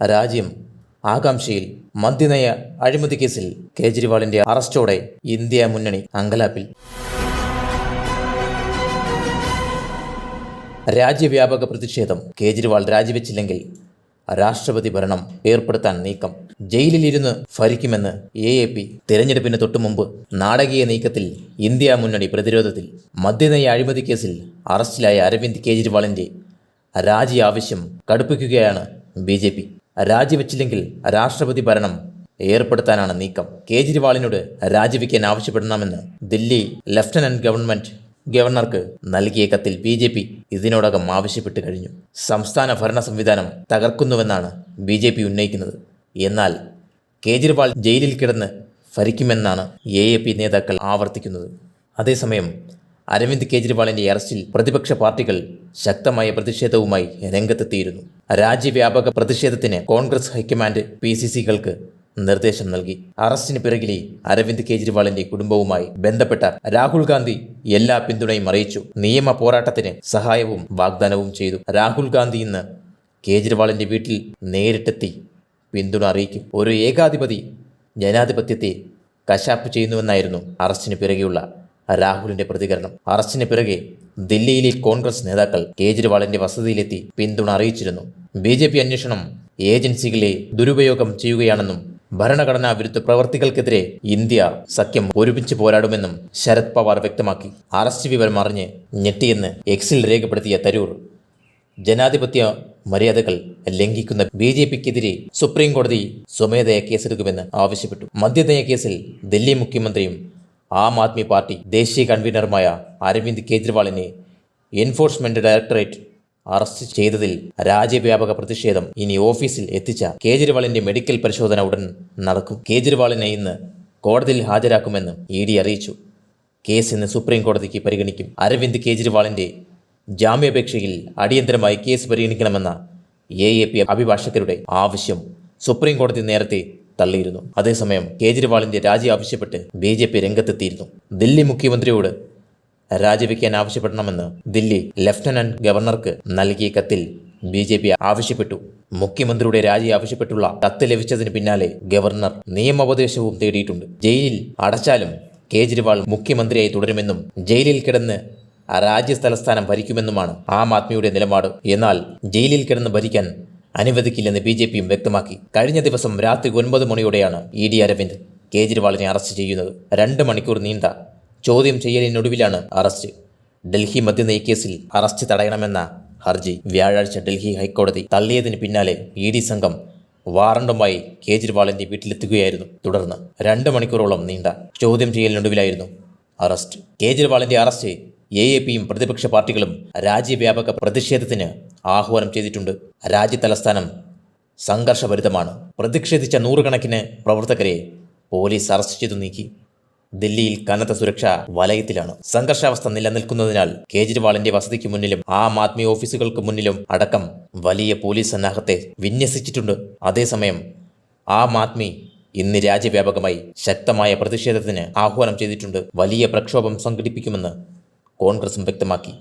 രാജ്യം ആകാംക്ഷയിൽ മദ്യനയ അഴിമതി കേസിൽ കേജ്രിവാളിന്റെ അറസ്റ്റോടെ ഇന്ത്യ മുന്നണി അങ്കലാപ്പിൽ. രാജ്യവ്യാപക പ്രതിഷേധം കേജ്രിവാൾ രാജിവെച്ചില്ലെങ്കിൽ രാഷ്ട്രപതി ഭരണം ഏർപ്പെടുത്താൻ നീക്കം. ജയിലിലിരുന്ന് ഭരിക്കുമെന്ന് എ എ പി തിരഞ്ഞെടുപ്പിന് തൊട്ടുമുമ്പ് നാടകീയ നീക്കത്തിൽ ഇന്ത്യ മുന്നണി പ്രതിരോധത്തിൽ മദ്യനയ അഴിമതി കേസിൽ അറസ്റ്റിലായ അരവിന്ദ് കേജ്രിവാളിന്റെ രാജി ആവശ്യം കടുപ്പിക്കുകയാണ് ബി ജെ പി. രാജിവെച്ചില്ലെങ്കിൽ രാഷ്ട്രപതി ഭരണം ഏർപ്പെടുത്താനാണ് നീക്കം. കേജ്രിവാളിനോട് രാജിവെക്കാൻ ആവശ്യപ്പെടണമെന്ന് ദില്ലി ലഫ്റ്റനന്റ് ഗവൺമെന്റ് ഗവർണർക്ക് നൽകിയ കത്തിൽ ബി ജെ പി ഇതിനോടകം ആവശ്യപ്പെട്ട് കഴിഞ്ഞു. സംസ്ഥാന ഭരണ സംവിധാനം തകർക്കുന്നുവെന്നാണ് ബി ജെ പി ഉന്നയിക്കുന്നത്. എന്നാൽ കേജ്രിവാൾ ജയിലിൽ കിടന്ന് ഭരിക്കുമെന്നാണ് എ എ പി നേതാക്കൾ ആവർത്തിക്കുന്നത്. അതേസമയം അരവിന്ദ് കേജ്രിവാളിന്റെ അറസ്റ്റിൽ പ്രതിപക്ഷ പാർട്ടികൾ ശക്തമായ പ്രതിഷേധവുമായി രംഗത്തെത്തിയിരുന്നു. രാജ്യവ്യാപക പ്രതിഷേധത്തിന് Congress high command P C സികൾക്ക് നിർദ്ദേശം നൽകി. അറസ്റ്റിന് പിറകിലെ അരവിന്ദ് കെജ്രിവാളിന്റെ കുടുംബവുമായി ബന്ധപ്പെട്ട രാഹുൽ ഗാന്ധി എല്ലാ പിന്തുണയും അറിയിച്ചു. നിയമ പോരാട്ടത്തിന് സഹായവും വാഗ്ദാനവും ചെയ്തു. രാഹുൽ ഗാന്ധി ഇന്ന് കേജ്രിവാളിന്റെ വീട്ടിൽ നേരിട്ടെത്തി പിന്തുണ അറിയിക്കും. ഒരു ഏകാധിപതി ജനാധിപത്യത്തെ കശാപ്പ് ചെയ്യുന്നുവെന്നായിരുന്നു അറസ്റ്റിന് പിറകെയുള്ള രാഹുലിന്റെ പ്രതികരണം. അറസ്റ്റിന് പിറകെ ദില്ലിയിലെ കോൺഗ്രസ് നേതാക്കൾ കേജ്രിവാളിന്റെ വസതിയിലെത്തി പിന്തുണ അറിയിച്ചിരുന്നു. ബി ജെ പി അന്വേഷണം ഏജൻസികളെ ദുരുപയോഗം ചെയ്യുകയാണെന്നും ഭരണഘടനാ വിരുദ്ധ പ്രവർത്തികൾക്കെതിരെ ഇന്ത്യ സഖ്യം ഒരുമിച്ച് പോരാടുമെന്നും ശരത് പവാർ വ്യക്തമാക്കി. അറസ്റ്റ് വിവരം അറിഞ്ഞ് ഞെട്ടിയെന്ന് എക്സിൽ രേഖപ്പെടുത്തിയ തരൂർ. ജനാധിപത്യ മര്യാദകൾ ലംഘിക്കുന്ന ബി ജെ പിക്കെതിരെ സുപ്രീംകോടതി സ്വമേധയ കേസെടുക്കുമെന്ന് ആവശ്യപ്പെട്ടു. മദ്യനയ കേസിൽ ദില്ലി മുഖ്യമന്ത്രിയും ആം ആദ്മി പാർട്ടി ദേശീയ കൺവീനറുമായ അരവിന്ദ് കേജ്രിവാളിനെ എൻഫോഴ്സ്മെന്റ് ഡയറക്ടറേറ്റ് അറസ്റ്റ് ചെയ്തതിൽ രാജ്യവ്യാപക പ്രതിഷേധം ഇനി ഓഫീസിൽ എത്തിച്ച കേജ്രിവാളിന്റെ മെഡിക്കൽ പരിശോധന ഉടൻ നടക്കും. കേജ്രിവാളിനെ ഇന്ന് കോടതിയിൽ ഹാജരാക്കുമെന്ന് ഇ ഡി അറിയിച്ചു. കേസ് ഇന്ന് സുപ്രീം കോടതിക്ക് പരിഗണിക്കും. അരവിന്ദ് കേജ്രിവാളിന്റെ ജാമ്യാപേക്ഷയിൽ അടിയന്തരമായി കേസ് പരിഗണിക്കണമെന്ന എ എ പി അഭിഭാഷകരുടെ ആവശ്യം സുപ്രീം കോടതി നേരത്തെ തള്ളിയിരുന്നു. അതേസമയം കേജ്രിവാളിന്റെ രാജി ആവശ്യപ്പെട്ട് ബി ജെ പി രംഗത്തെത്തിയിരുന്നു. ദില്ലി മുഖ്യമന്ത്രിയോട് രാജിവെക്കാൻ ആവശ്യപ്പെടണമെന്ന് ദില്ലി ലഫ്റ്റനന്റ് ഗവർണർക്ക് നൽകിയ കത്തിൽ ബി ജെ പി ആവശ്യപ്പെട്ടു. മുഖ്യമന്ത്രിയുടെ രാജി ആവശ്യപ്പെട്ടുള്ള കത്ത് ലഭിച്ചതിന് പിന്നാലെ ഗവർണർ നിയമോപദേശവും തേടിയിട്ടുണ്ട്. ജയിലിൽ അടച്ചാലും കേജ്രിവാൾ മുഖ്യമന്ത്രിയായി തുടരുമെന്നും ജയിലിൽ കിടന്ന് രാജ്യതലസ്ഥാനം ഭരിക്കുമെന്നുമാണ് ആം ആദ്മിയുടെ നിലപാട്. എന്നാൽ ജയിലിൽ കിടന്ന് ഭരിക്കാൻ അനുവദിക്കില്ലെന്ന് ബി ജെ പിയും വ്യക്തമാക്കി. കഴിഞ്ഞ ദിവസം രാത്രി ഒൻപത് മണിയോടെയാണ് ഇ ഡി അരവിന്ദ് കേജ്രിവാളിനെ അറസ്റ്റ് ചെയ്യുന്നത്. രണ്ട് മണിക്കൂർ നീണ്ട ചോദ്യം ചെയ്യലിനൊടുവിലാണ് അറസ്റ്റ്. ഡൽഹി മദ്യനയ കേസിൽ അറസ്റ്റ് തടയണമെന്ന ഹർജി വ്യാഴാഴ്ച ഡൽഹി ഹൈക്കോടതി തള്ളിയതിന് പിന്നാലെ ഇ ഡി സംഘം വാറണ്ടുമായി കേജ്രിവാളിന്റെ വീട്ടിലെത്തുകയായിരുന്നു. തുടർന്ന് രണ്ട് മണിക്കൂറോളം നീണ്ട ചോദ്യം ചെയ്യലിനൊടുവിലായിരുന്നു അറസ്റ്റ്. കേജ്രിവാളിന്റെ അറസ്റ്റ് എ എ പിയും പ്രതിപക്ഷ പാർട്ടികളും രാജ്യവ്യാപക പ്രതിഷേധത്തിന് ആഹ്വാനം ചെയ്തിട്ടുണ്ട്. രാജ്യതലസ്ഥാനം സംഘർഷഭരിതമാണ്. പ്രതിഷേധിച്ച നൂറുകണക്കിന് പ്രവർത്തകരെ പോലീസ് അറസ്റ്റ് ചെയ്തു നീക്കി. ദില്ലിയിൽ കനത്ത സുരക്ഷ വലയത്തിലാണ്. സംഘർഷാവസ്ഥ നിലനിൽക്കുന്നതിനാൽ കേജ്രിവാളിന്റെ വസതിക്ക് മുന്നിലും ആം ആദ്മി ഓഫീസുകൾക്ക് മുന്നിലും അടക്കം വലിയ പോലീസ് സന്നാഹത്തെ വിന്യസിച്ചിട്ടുണ്ട്. അതേസമയം ആം ആദ്മി ഇന്ന് രാജ്യവ്യാപകമായി ശക്തമായ പ്രതിഷേധത്തിന് ആഹ്വാനം ചെയ്തിട്ടുണ്ട്. വലിയ പ്രക്ഷോഭം സംഘടിപ്പിക്കുമെന്ന് കോൺഗ്രസും വ്യക്തമാക്കി.